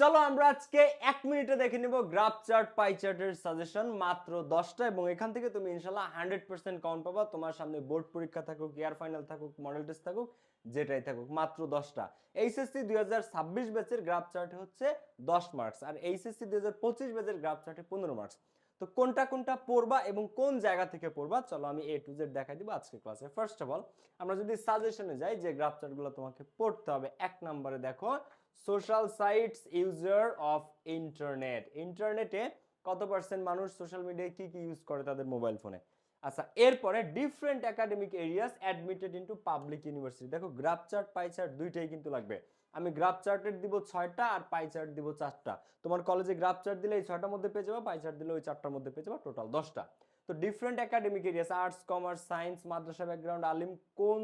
চলো আমরা আজকে এক মিনিটে দেখে নিব গ্রাফ চার্ট, পাই চার্টের সাজেশন মাত্র দশটা এবং এখান থেকে তুমি ইনশাল্লাহ হান্ড্রেড পার্সেন্ট কাউন্ট পাবা। তোমার সামনে বোর্ড পরীক্ষা থাকুক ইয়ার ফাইনাল থাকুক মডেল টেস্ট থাকুক, যেটাই থাকুক, মাত্র দশটা। এইচএসসি দুই হাজার ছাব্বিশ ব্যাচের গ্রাফ চার্টে হচ্ছে দশ মার্কস আর এইচএসসি দুই হাজার পঁচিশ ব্যাচের গ্রাফ চার্টে পনেরো মার্কস তো কোনটা কোনটা পড়বা এবং কোন জায়গা থেকে পড়বা, চলো আমি এ টু জেড দেখাই দিব আজকে ক্লাসে ফার্স্ট অফ অল আমরা যদি সাজেশনে যাই, যে গ্রাফ চার্টগুলো তোমাকে পড়তে হবে, এক নম্বরে দেখো social sites user of internet ইন্টারনেটে কত পার্সেন্ট মানুষ সোশ্যাল মিডিয়ায় কি কি ইউজ করে তাদের মোবাইল ফোনে আচ্ছা এরপরে different academic areas admitted into public university দেখো গ্রাফ চার্ট পাই চার্ট দুইটাই কিন্তু লাগবে। আমি গ্রাফ চার্টের দিব ছয়টা আর পাই চার্ট দিব চারটা। তোমার কলেজে গ্রাফ চার্ট দিলে এই ছয়টার মধ্যে পেয়ে যাবা পাই চার্ট দিলে ওই চারটার মধ্যে পেয়ে যাবা টোটাল দশটা। তো different academic areas arts commerce science মাদ্রাসা ব্যাকগ্রাউন্ড আলিম কোন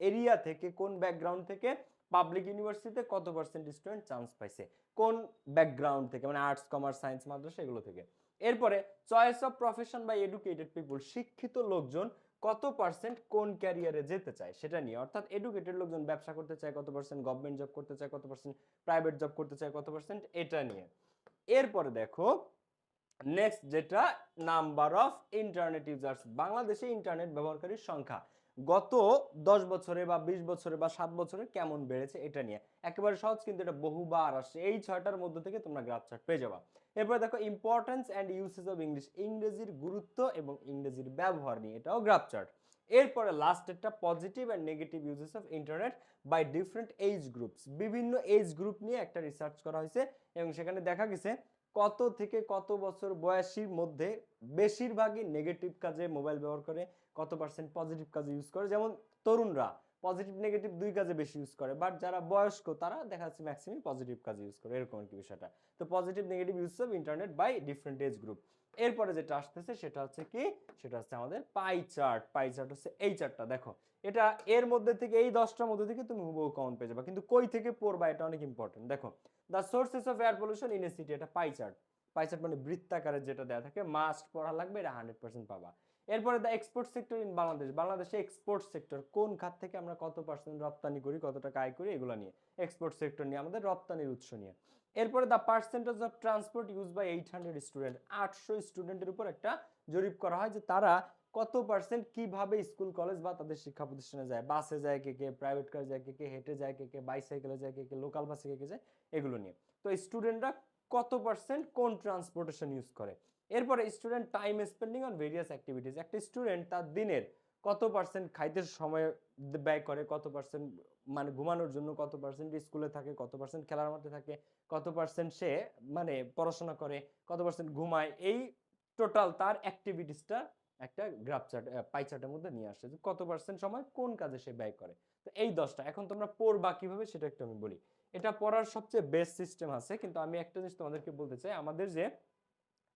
এরিয়া থেকে, কোন ব্যাকগ্রাউন্ড থেকে পাবলিক ইউনিভার্সিটিতে কত পার্সেন্ট স্টুডেন্ট চান্স পাইছে? কোন ব্যাকগ্রাউন্ড থেকে? মানে আর্টস কমার্স সায়েন্স মাদ্রাসা, এগুলো থেকে। এরপরে choice of profession by educated people শিক্ষিত লোকজন কত পার্সেন্ট কোন ক্যারিয়ারে যেতে চায় সেটা নিয়ে। অর্থাৎ এডুকেটেড লোকজন ব্যবসা করতে চায় কত পার্সেন্ট গভর্নমেন্ট জব করতে চায় কত পার্সেন্ট প্রাইভেট জব করতে চায় কত পার্সেন্ট এটা নিয়ে। এরপরে দেখো নেক্সট যেটা নাম্বার অফ ইন্টারনেট ইউজার্স বাংলাদেশে ইন্টারনেট ব্যবহারকারীর সংখ্যা। গত দশ বছরে বা বিশ বছরে বা সাত বছরে কেমন বেড়েছে এটা নিয়ে? একেবারে সহজ, কিন্তু এটা বহুবার আসছে। এই ছয়টার মধ্যে থেকে তোমরা গ্রাফ চার্ট পেয়ে যাবা। এরপরে দেখো importance and usage of English ইংরেজির গুরুত্ব এবং ইংরেজির ব্যবহার নিয়ে এটাও গ্রাফ চার্ট এরপরে লাস্ট একটা positive and negative uses of internet by different age groups বিভিন্ন এজ গ্রুপ নিয়ে একটা রিসার্চ করা হয়েছে এবং সেখানে দেখা গেছে, কত থেকে কত বছর বয়সীর মধ্যে বেশিরভাগই নেগেটিভ কাজে মোবাইল ব্যবহার করে। কত পার্সেন্ট পজিটিভ কাজে ইউজ করে। যেমন তরুণরা পজিটিভ নেগেটিভ দুই কাজে বেশি ইউজ করে। বাট যারা বয়স্ক, তারা দেখা যাচ্ছে ম্যাক্সিমাম পজিটিভ কাজে ইউজ করে। এরকম আর কি বিষয়টা। তো positive negative use of internet by different age group এরপরে যেটা আসতেছে, সেটা হচ্ছে কি? সেটা হচ্ছে আমাদের পাই চার্ট পাই চার্ট হচ্ছে এই চার্টটা দেখো, এটা এর মধ্যে থেকে এই দশটার মধ্যে থেকে তুমি হুবহু কমন পেয়ে যাবে। কিন্তু কই থেকে পড়বা এটা অনেক ইম্পর্টেন্ট দেখো the sources of air pollution in a city এটা পাই চার্ট পাই চার্ট মানে বৃত্তাকারে যেটা দেওয়া থাকে মাস্ট পড়া লাগবে, এটা হান্ড্রেড পার্সেন্ট পাবা। এরপরে the export sector in Bangladesh বাংলাদেশে এক্সপোর্ট সেক্টর কোন খাত থেকে আমরা কত পার্সেন্ট রপ্তানি করি, কত টাকা আয় করি, এগুলো নিয়ে। এক্সপোর্ট সেক্টর নিয়ে আমাদের রপ্তানির উৎস নিয়ে। এরপরে the percentage of transport use by eight hundred student আটশো স্টুডেন্টের উপর একটা জরিপ করা হয় যে তারা কত পার্সেন্ট কীভাবে স্কুল কলেজ বা তাদের শিক্ষা প্রতিষ্ঠানে যায়। বাসে যায় কে কে প্রাইভেট কার যায় কে কে, হেঁটে যায় কে কে বাইসাইকেলে যায় কে কে লোকাল বাসে কে কে যায়, এগুলো নিয়ে। তো স্টুডেন্টরা কত পার্সেন্ট কোন ট্রান্সপোর্টেশন ইউজ করে? এরপরে student time spending on various activities একটা স্টুডেন্ট তার দিনের কত পার্সেন্ট খাইতে সময় ব্যয় করে, কত পার্সেন্ট মানে ঘুমানোর জন্য, কত পার্সেন্ট স্কুলে থাকে, কত পার্সেন্ট খেলার মধ্যে থাকে, কত পার্সেন্ট সে মানে পড়াশোনা করে, কত পার্সেন্ট ঘুমায়, এই টোটাল তার অ্যাক্টিভিটিসটা একটা গ্রাফ চার্ট পাই চার্টের মধ্যে নিয়ে আসে যে কত পার্সেন্ট সময় কোন কাজে সে ব্যয় করে। তো এই দশটা, এখন তোমরা পড়বা কীভাবে সেটা একটু আমি বলি। এটা পড়ার সবচেয়ে বেস্ট সিস্টেম আছে, কিন্তু আমি একটা জিনিস তোমাদেরকে বলতে চাই, আমাদের যে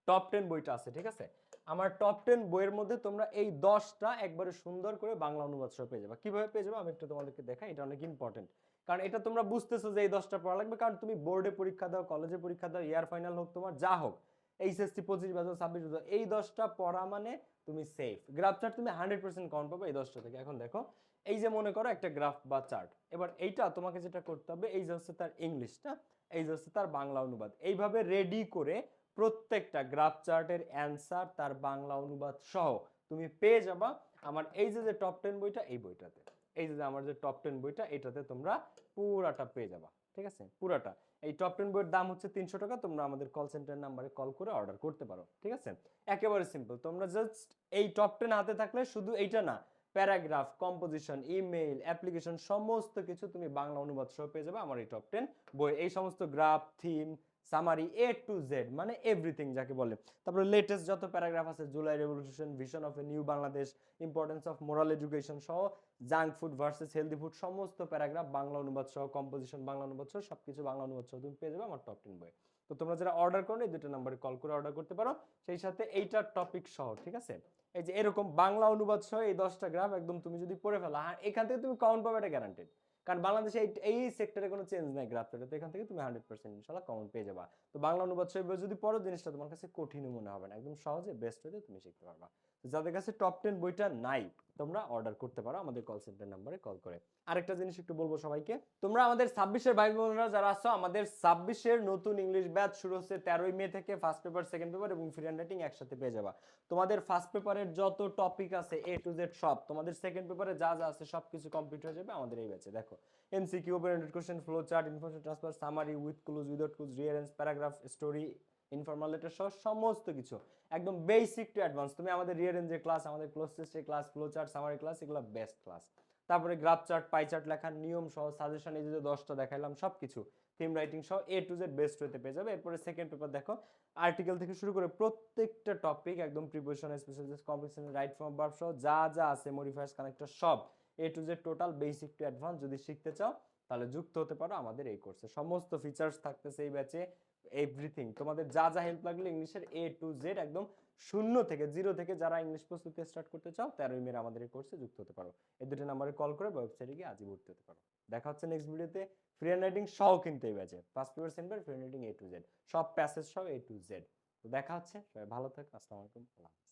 টপ টেন বইটা আছে, ঠিক আছে? আমার টপ টেন বইয়ের মধ্যে তোমরা এই দশটা একবারে সুন্দর করে বাংলা অনুবাদ সহ পেয়ে যাবে। কীভাবে পেয়ে যাবে? আমি একটু তোমাদেরকে দেখাই, এটা অনেক ইম্পর্টেন্ট কারণ এটা তোমরা বুঝতেছো যে এই দশটা পড়া লাগবে, কারণ তুমি বোর্ডে পরীক্ষা দাও, কলেজে পরীক্ষা দাও, ইয়ার ফাইনাল হোক, তোমার যা হোক, এইচএসসি পঁচিশ বছর ছাব্বিশ বছর এই দশটা পড়া মানে তুমি সেফ গ্রাফ চার্ট তুমি হান্ড্রেড পার্সেন্ট কাউন্ট পাবে এই দশটা থেকে। এখন দেখো, এই যে মনে করো একটা গ্রাফ বা চার্ট এবার এইটা তোমাকে যেটা করতে হবে, এই যে হচ্ছে তার ইংলিশটা এই যে হচ্ছে তার বাংলা অনুবাদ। এইভাবে রেডি করে প্রত্যেকটা গ্রাফ চার্টের অ্যান্সার তার বাংলা অনুবাদ সহ তুমি পেয়ে যাবা আমার এই যে যে টপ টেন বইটা, এই বইটাতে। এই যে আমার যে টপ টেন বইটা, এটাতে তোমরা পুরাটা পেয়ে যাবা। ঠিক আছে? পুরাটা। এই টপ টেন বইয়ের দাম হচ্ছে তিনশো টাকা, তোমরা আমাদের কল সেন্টার নাম্বারে কল করে অর্ডার করতে পারো। ঠিক আছে? একেবারে সিম্পল তোমরা জাস্ট এই টপ টেন হাতে থাকলে শুধু এইটা না প্যারাগ্রাফ কম্পোজিশন ইমেইল অ্যাপ্লিকেশন সমস্ত কিছু তুমি বাংলা অনুবাদ সহ পেয়ে যাবে আমার এই টপ টেন বই এই সমস্ত graph theme summary A to Z মানে এভরিথিং যাকে বলে। তারপরে লেটেস্ট যত প্যারাগ্রাফ আছে July revolution vision of a new Bangladesh importance of moral education সহ junk food versus healthy food সমস্ত প্যারাগ্রাফ বাংলা অনুবাদ সহ কম্পোজিশন বাংলা অনুবাদ সহ, সবকিছু বাংলা অনুবাদ সহ তুমি পেয়ে যাবে আমার টপ টেন বই তো তোমরা যারা অর্ডার করো এই দুটো নাম্বারে কল করে অর্ডার করতে পারো। সেই সাথে এইটার টপিক সহ, ঠিক আছে? এই যে এরকম বাংলা অনুবাদ সহ এই দশটা গ্রাফ একদম তুমি যদি পড়ে ফেলো, আর এখান থেকে তুমি কাউন্ট পাবে, এটা গ্যারান্টেড কারণ বাংলাদেশে এই সেক্টরে কোনো চেঞ্জ নাই গ্রাফ তো এখান থেকে তুমি হান্ড্রেড পার্সেন্ট ইনশাল্লাহ কমন পেয়ে যাবা। তো বাংলা অনুবাদ সহ যদি পড়ো জিনিসটা তোমার কাছে কঠিন মনে হবে না, একদম সহজে বেস্ট হয়ে তুমি শিখতে পারবা। যাদের কাছে টপ টেন বইটা নাই তোমরা অর্ডার করতে পারো আমাদের কল সেন্টার নাম্বারে কল করে। আরেকটা জিনিস একটু বলব সবাইকে, তোমরা আমাদের ছাব্বিশের ভাই বোনেরা যারা আছো, আমাদের ছাব্বিশের নতুন ইংলিশ ব্যাচ শুরু হচ্ছে তেরোই মে থেকে ফার্স্ট পেপার সেকেন্ড পেপার এবং ফ্রি হ্যান্ড একসাথে পেয়ে যাবা। তোমাদের ফার্স্ট পেপারের যত টপিক আছে এ টু জেড সব, তোমাদের সেকেন্ড পেপারে যা যা আছে সব কিছু কমপ্লিট হয়ে যাবে আমাদের এই ব্যাচে দেখো। MCQ open question flow chart information transfer summary with clues without clues rearrange paragraph story informal letter সহ সমস্ত কিছু। একদম বেসিক টু অ্যাডভান্স তুমি আমাদের রিয়ার রিয়ারেঞ্জের ক্লাস আমাদের ক্লোজ টেস্টের class flow chart summary class এগুলো বেস্ট ক্লাস তারপরে গ্রাফ চার্ট পাই চার্ট লেখার নিয়ম সহ সাজেশন এই যে দশটা দেখাইলাম সব কিছু থিম রাইটিং সহ এ টু জেড বেস্ট হতে পেয়ে যাবে। এরপরে সেকেন্ড পেপার দেখো আর্টিকেল থেকে শুরু করে প্রত্যেকটা টপিক একদম preposition special competition right form verb সহ যা যা আছে মডিফায়ার্স কানেক্টর সব A to Z total basic to advance যদি শিখতে চাও তাহলে যুক্ত হতে পারো আমাদের এই কোর্সে সমস্ত ফিচার্স থাকতেছে এই ব্যাচে এভরিথিং তোমাদের যা যা হেল্প লাগলে ইংলিশের এ টু জেড একদম শূন্য থেকে জিরো থেকে যারা ইংলিশ প্রস্তুতি স্টার্ট করতে চাও, তেরোই মেয়ের আমাদের এই কোর্সে যুক্ত হতে পারো। এই দুটো নাম্বারে কল করে ওয়েবসাইটে গিয়ে আজই ভর্তি হতে পারো। দেখা হচ্ছে নেক্সট ভিডিওতে ফ্রি হ্যান্ড রাইটিং সহ কিন্তু এই ব্যাচে first paper center free hand writing A to Z সব প্যাসেজ সহ এ টু জেড তো দেখা হচ্ছে। সবাই ভালো থাকো। আসসালামু আলাইকুম। আল্লাহ।